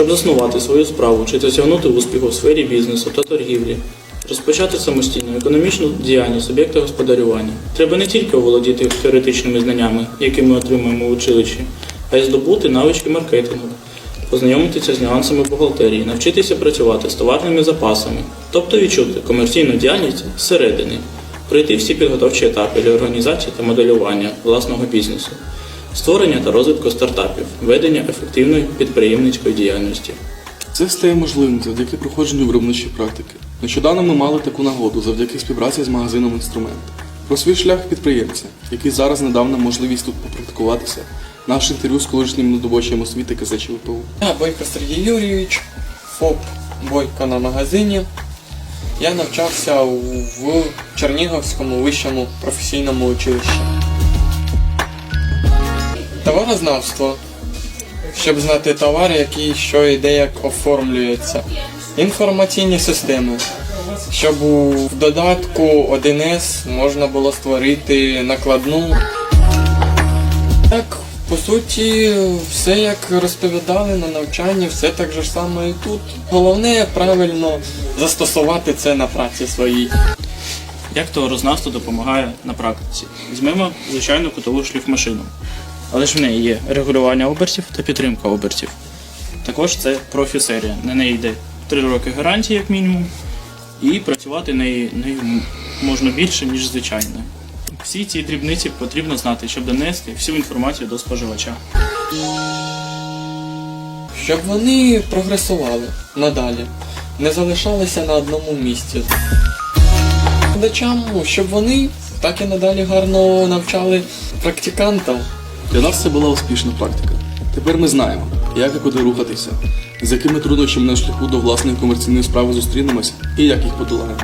Щоб заснувати свою справу чи досягнути успіху в сфері бізнесу та торгівлі, розпочати самостійну економічну діяльність об'єкта господарювання, треба не тільки оволодіти теоретичними знаннями, які ми отримуємо в училищі, а й здобути навички маркетингу, познайомитися з нюансами бухгалтерії, навчитися працювати з товарними запасами, тобто відчути комерційну діяльність зсередини, пройти всі підготовчі етапи для організації та моделювання власного бізнесу, створення та розвитку стартапів, ведення ефективної підприємницької діяльності. Це стає можливим завдяки проходженню виробничої практики. Нещодавно ми мали таку нагоду завдяки співпраці з магазином інструмент. Про свій шлях підприємця, який зараз недавно можливість тут попрактикуватися. Наше інтерв'ю з колишнім надобочем освіти КЗЧ ВПУ. Я Бойко Сергій Юрійович, ФОП Бойко на магазині. Я навчався в Чернігівському вищому професійному училищі. Товарознавство. Щоб знати товар, який що і де як оформлюється. Інформаційні системи. Щоб у додатку 1С можна було створити накладну. Так, по суті, все як розповідали на навчанні, все так же само і тут. Головне правильно застосувати це на праці своїй. Як товарознавство допомагає на практиці? Візьмемо звичайну кутову шліфмашину. Але ж в неї є регулювання обертів та підтримка обертів. Також це профі-серія. На неї йде 3 роки гарантії, як мінімум, і працювати нею, можна більше, ніж звичайно. Всі ці дрібниці потрібно знати, щоб донести всю інформацію до споживача. Щоб вони прогресували надалі, не залишалися на одному місці. Глядачам, щоб вони так і надалі гарно навчали практикантів. Для нас це була успішна практика. Тепер ми знаємо, як і куди рухатися, з якими труднощами на шляху до власної комерційної справи зустрінемося і як їх подолаємо.